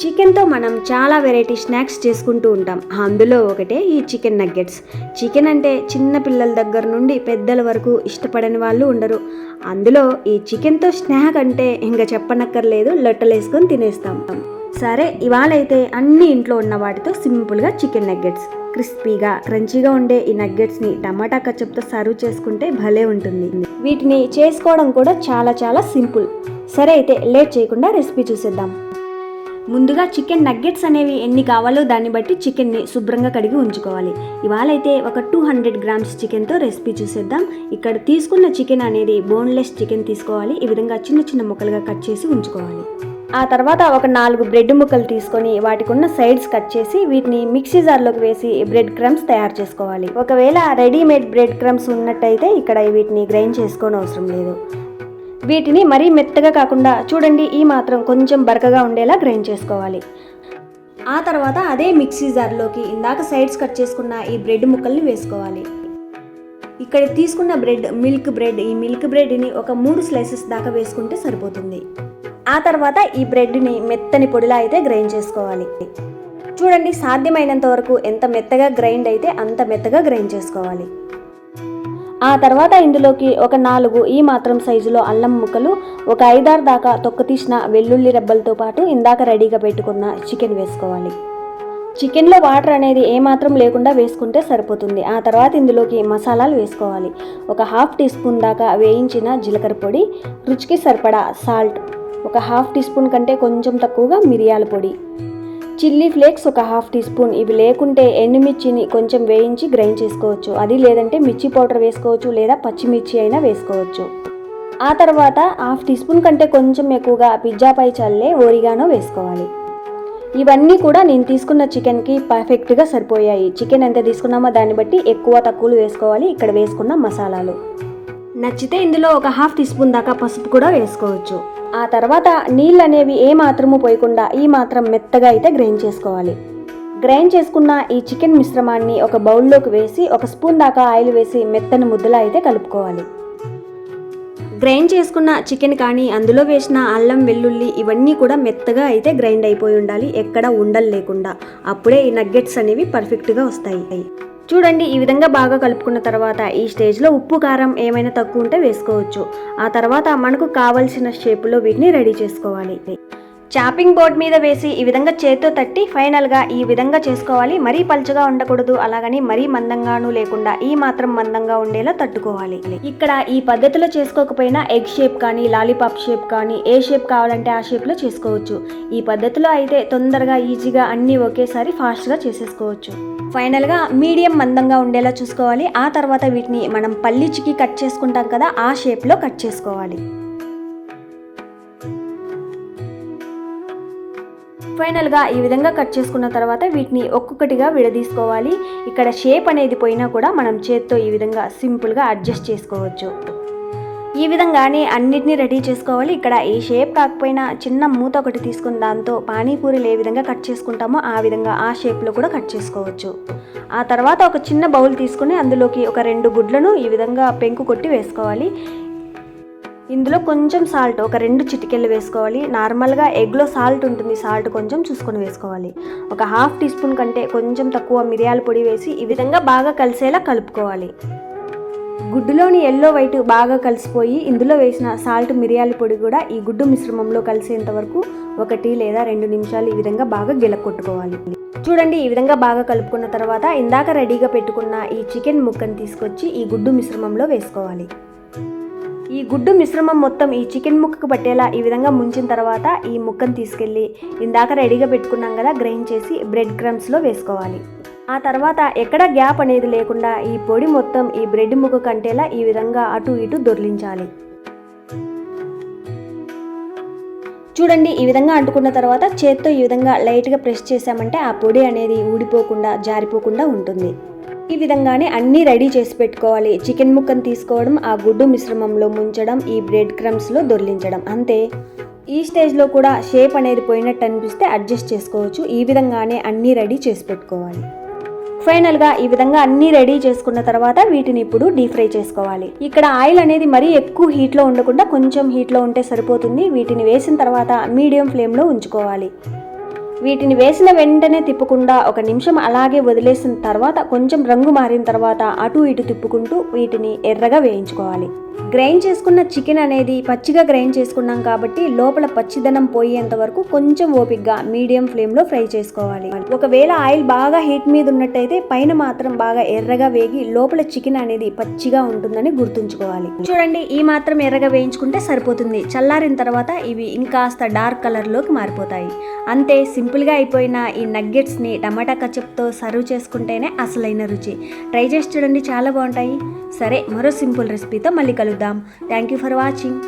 చికెన్తో మనం చాలా వెరైటీ స్నాక్స్ చేసుకుంటూ ఉంటాం. అందులో ఒకటే ఈ చికెన్ నగ్గెట్స్. చికెన్ అంటే చిన్న పిల్లల దగ్గర నుండి పెద్దల వరకు ఇష్టపడని వాళ్ళు ఉండరు. అందులో ఈ చికెన్తో స్నాక్ అంటే ఇంకా చెప్పనక్కర్లేదు లొట్టలేసుకొని తినేస్తాం. సరే ఇవాళ అయితే అన్ని ఇంట్లో ఉన్న వాటితో సింపుల్గా చికెన్ నగ్గెట్స్. క్రిస్పీగా క్రంచీగా ఉండే ఈ నగ్గెట్స్ని టమాటా కచప్తో సర్వ్ చేసుకుంటే భలే ఉంటుంది. వీటిని చేసుకోవడం కూడా చాలా చాలా సింపుల్. సరే అయితే లేట్ చేయకుండా రెసిపీ చూసేద్దాం. ముందుగా చికెన్ నగ్గెట్స్ అనేవి ఎన్ని కావాలో దాన్ని బట్టి చికెన్ని శుభ్రంగా కడిగి ఉంచుకోవాలి. ఇవాళ అయితే ఒక టూ హండ్రెడ్ గ్రామ్స్ చికెన్తో రెసిపీ చూసేద్దాం. ఇక్కడ తీసుకున్న చికెన్ అనేది బోన్లెస్ చికెన్ తీసుకోవాలి. ఈ విధంగా చిన్న చిన్న ముక్కలుగా కట్ చేసి ఉంచుకోవాలి. ఆ తర్వాత ఒక నాలుగు బ్రెడ్ ముక్కలు తీసుకొని వాటికి ఉన్న సైడ్స్ కట్ చేసి వీటిని మిక్సీ జార్లోకి వేసి బ్రెడ్ క్రమ్స్ తయారు చేసుకోవాలి. ఒకవేళ రెడీమేడ్ బ్రెడ్ క్రమ్స్ ఉన్నట్టయితే ఇక్కడ వీటిని గ్రైండ్ చేసుకోని అవసరం లేదు. వీటిని మరీ మెత్తగా కాకుండా చూడండి ఈ మాత్రం కొంచెం బరకగా ఉండేలా గ్రైండ్ చేసుకోవాలి. ఆ తర్వాత అదే మిక్సీ జార్లోకి ఇందాక సైడ్స్ కట్ చేసుకున్న ఈ బ్రెడ్ ముక్కల్ని వేసుకోవాలి. ఇక్కడ తీసుకున్న బ్రెడ్ మిల్క్ బ్రెడ్ ఈ మిల్క్ బ్రెడ్ని ఒక మూడు స్లైసెస్ దాకా వేసుకుంటే సరిపోతుంది. ఆ తర్వాత ఈ బ్రెడ్ని మెత్తని పొడిలా అయితే గ్రైండ్ చేసుకోవాలి. చూడండి సాధ్యమైనంత వరకు ఎంత మెత్తగా గ్రైండ్ అయితే అంత మెత్తగా గ్రైండ్ చేసుకోవాలి. ఆ తర్వాత ఇందులోకి ఒక నాలుగు ఈ మాత్రం సైజులో అల్లం ముక్కలు ఒక ఐదారు దాకా తొక్క తీసిన వెల్లుల్లి రెబ్బలతో పాటు ఇందాక రెడీగా పెట్టుకున్న చికెన్ వేసుకోవాలి. చికెన్లో వాటర్ అనేది ఏమాత్రం లేకుండా వేసుకుంటే సరిపోతుంది. ఆ తర్వాత ఇందులోకి మసాలాలు వేసుకోవాలి. ఒక హాఫ్ టీ స్పూన్ దాకా వేయించిన జీలకర్ర పొడి రుచికి సరిపడా సాల్ట్ ఒక హాఫ్ టీ స్పూన్ కంటే కొంచెం తక్కువగా మిరియాల పొడి. చిల్లీ ఫ్లేక్స్ ఒక హాఫ్ టీ స్పూన్. ఇవి లేకుంటే ఎండుమిర్చిని కొంచెం వేయించి గ్రైండ్ చేసుకోవచ్చు. అది లేదంటే మిర్చి పౌడర్ వేసుకోవచ్చు లేదా పచ్చిమిర్చి అయినా వేసుకోవచ్చు. ఆ తర్వాత హాఫ్ టీ స్పూన్ కంటే కొంచెం ఎక్కువగా పిజ్జాపై చల్లే ఓరిగానో వేసుకోవాలి. ఇవన్నీ కూడా నేను తీసుకున్న చికెన్కి పర్ఫెక్ట్గా సరిపోయాయి. చికెన్ ఎంత తీసుకున్నామో దాన్ని బట్టి ఎక్కువ తక్కువలు వేసుకోవాలి. ఇక్కడ వేసుకున్న మసాలాలు. నచ్చితే ఇందులో ఒక హాఫ్ టీ స్పూన్ దాకా పసుపు కూడా వేసుకోవచ్చు. ఆ తర్వాత నీళ్ళు అనేవి ఏ మాత్రము పోయకుండా ఈ మాత్రం మెత్తగా అయితే గ్రైండ్ చేసుకోవాలి. గ్రైండ్ చేసుకున్న ఈ చికెన్ మిశ్రమాన్ని ఒక బౌల్లోకి వేసి ఒక స్పూన్ దాకా ఆయిల్ వేసి మెత్తని ముద్దలా అయితే కలుపుకోవాలి. గ్రైండ్ చేసుకున్న చికెన్ కానీ అందులో వేసిన అల్లం వెల్లుల్లి ఇవన్నీ కూడా మెత్తగా అయితే గ్రైండ్ అయిపోయి ఉండాలి. ఎక్కడ ఉండలు లేకుండా. అప్పుడే ఈ నగ్గెట్స్ అనేవి పర్ఫెక్ట్గా వస్తాయి. చూడండి ఈ విధంగా బాగా కలుపుకున్న తర్వాత ఈ స్టేజ్లో ఉప్పు కారం ఏమైనా తక్కువ ఉంటే వేసుకోవచ్చు. ఆ తర్వాత మనకు కావలసిన షేపులో వీటిని రెడీ చేసుకోవాలి. చాపింగ్ బోర్డ్ మీద వేసి ఈ విధంగా చేతితో తట్టి ఫైనల్గా ఈ విధంగా చేసుకోవాలి. మరీ పలుచగా ఉండకూడదు. అలాగని మరీ మందంగాను లేకుండా ఈ మాత్రం మందంగా ఉండేలా తట్టుకోవాలి. ఇక్కడ ఈ పద్ధతిలో చేసుకోకపోయినా ఎగ్ షేప్ కానీ లాలీపాప్ షేప్ కానీ ఏ షేప్ కావాలంటే ఆ షేప్లో చేసుకోవచ్చు. ఈ పద్ధతిలో అయితే తొందరగా ఈజీగా అన్నీ ఒకేసారి ఫాస్ట్గా చేసేసుకోవచ్చు. ఫైనల్గా మీడియం మందంగా ఉండేలా చూసుకోవాలి. ఆ తర్వాత వీటిని మనం పల్లిచికి కట్ చేసుకుంటాం కదా ఆ షేప్లో కట్ చేసుకోవాలి. ఫైనల్గా ఈ విధంగా కట్ చేసుకున్న తర్వాత వీటిని ఒక్కొక్కటిగా విడదీసుకోవాలి. ఇక్కడ షేప్ అనేది పోయినా కూడా మనం చేత్తో ఈ విధంగా సింపుల్గా అడ్జస్ట్ చేసుకోవచ్చు. ఈ విధంగానే అన్నిటినీ రెడీ చేసుకోవాలి. ఇక్కడ ఈ షేప్ కాకపోయినా చిన్న మూత ఒకటి తీసుకుని దాంతో పానీపూరీలు ఏ విధంగా కట్ చేసుకుంటామో ఆ విధంగా ఆ షేప్లో కూడా కట్ చేసుకోవచ్చు. ఆ తర్వాత ఒక చిన్న బౌల్ తీసుకుని అందులోకి ఒక రెండు గుడ్లను ఈ విధంగా పెంకు కొట్టి వేసుకోవాలి. ఇందులో కొంచెం సాల్ట్ ఒక రెండు చిటికెళ్ళు వేసుకోవాలి. నార్మల్గా ఎగ్లో సాల్ట్ ఉంటుంది సాల్ట్ కొంచెం చూసుకొని వేసుకోవాలి. ఒక హాఫ్ టీ స్పూన్ కంటే కొంచెం తక్కువ మిరియాల పొడి వేసి ఈ విధంగా బాగా కలిసేలా కలుపుకోవాలి. గుడ్డులోని ఎల్లో వైట్ బాగా కలిసిపోయి ఇందులో వేసిన సాల్ట్ మిరియాల పొడి కూడా ఈ గుడ్డు మిశ్రమంలో కలిసేంత వరకు ఒకటి లేదా రెండు నిమిషాలు ఈ విధంగా బాగా గిలకొట్టుకోవాలి చూడండి ఈ విధంగా బాగా కలుపుకున్న తర్వాత ఇందాక రెడీగా పెట్టుకున్న ఈ చికెన్ ముక్కను తీసుకొచ్చి ఈ గుడ్డు మిశ్రమంలో వేసుకోవాలి. ఈ గుడ్డు మిశ్రమం మొత్తం ఈ చికెన్ ముక్కకు పట్టేలా ఈ విధంగా ముంచిన తర్వాత ఈ ముక్కను తీసుకెళ్ళి ఇందాక రెడీగా పెట్టుకున్నాం కదా గ్రైండ్ చేసి బ్రెడ్ క్రమ్స్లో వేసుకోవాలి. ఆ తర్వాత ఎక్కడ గ్యాప్ అనేది లేకుండా ఈ పొడి మొత్తం ఈ బ్రెడ్ ముక్క కంటేలా ఈ విధంగా అటు ఇటు దొర్లించాలి. చూడండి ఈ విధంగా అంటుకున్న తర్వాత చేత్తో ఈ విధంగా లైట్గా ప్రెస్ చేసామంటే ఆ పొడి అనేది ఊడిపోకుండా జారిపోకుండా ఉంటుంది. ఈ విధంగానే అన్నీ రెడీ చేసి పెట్టుకోవాలి. చికెన్ ముక్కను తీసుకోవడం ఆ గుడ్డు మిశ్రమంలో ముంచడం ఈ బ్రెడ్ క్రమ్స్లో దొర్లించడం. అంతే. ఈ స్టేజ్లో కూడా షేప్ అనేది పోయినట్టు అనిపిస్తే అడ్జస్ట్ చేసుకోవచ్చు. ఈ విధంగానే అన్నీ రెడీ చేసి పెట్టుకోవాలి. ఫైనల్గా ఈ విధంగా అన్నీ రెడీ చేసుకున్న తర్వాత వీటిని ఇప్పుడు డీప్ ఫ్రై చేసుకోవాలి. ఇక్కడ ఆయిల్ అనేది మరీ ఎక్కువ హీట్లో ఉండకుండా కొంచెం హీట్లో ఉంటే సరిపోతుంది. వీటిని వేసిన తర్వాత మీడియం ఫ్లేమ్లో ఉంచుకోవాలి. వీటిని వేసిన వెంటనే తిప్పకుండా ఒక నిమిషం అలాగే వదిలేసిన తర్వాత కొంచెం రంగు మారిన తర్వాత అటు ఇటు తిప్పుకుంటూ వీటిని ఎర్రగా వేయించుకోవాలి. గ్రైండ్ చేసుకున్న చికెన్ అనేది పచ్చిగా గ్రైండ్ చేసుకున్నాం కాబట్టి లోపల పచ్చిదనం పోయేంత వరకు కొంచెం ఓపిగ్గా మీడియం ఫ్లేమ్లో ఫ్రై చేసుకోవాలి. ఒకవేళ ఆయిల్ బాగా హీట్ మీద ఉన్నట్టయితే పైన మాత్రం బాగా ఎర్రగా వేగి లోపల చికెన్ అనేది పచ్చిగా ఉంటుందని గుర్తుంచుకోవాలి. చూడండి ఈ మాత్రం ఎర్రగా వేయించుకుంటే సరిపోతుంది. చల్లారిన తర్వాత ఇవి ఇంకాస్త డార్క్ కలర్లోకి మారిపోతాయి. అంతే సింపుల్గా అయిపోయిన ఈ నగ్గెట్స్ని టమాటా కచప్తో సర్వ్ చేసుకుంటేనే అసలైన రుచి. ట్రై చేసి చూడండి చాలా బాగుంటాయి. సరే మరో సింపుల్ రెసిపీతో మళ్ళీ కలుద్దాం. Thank you for watching.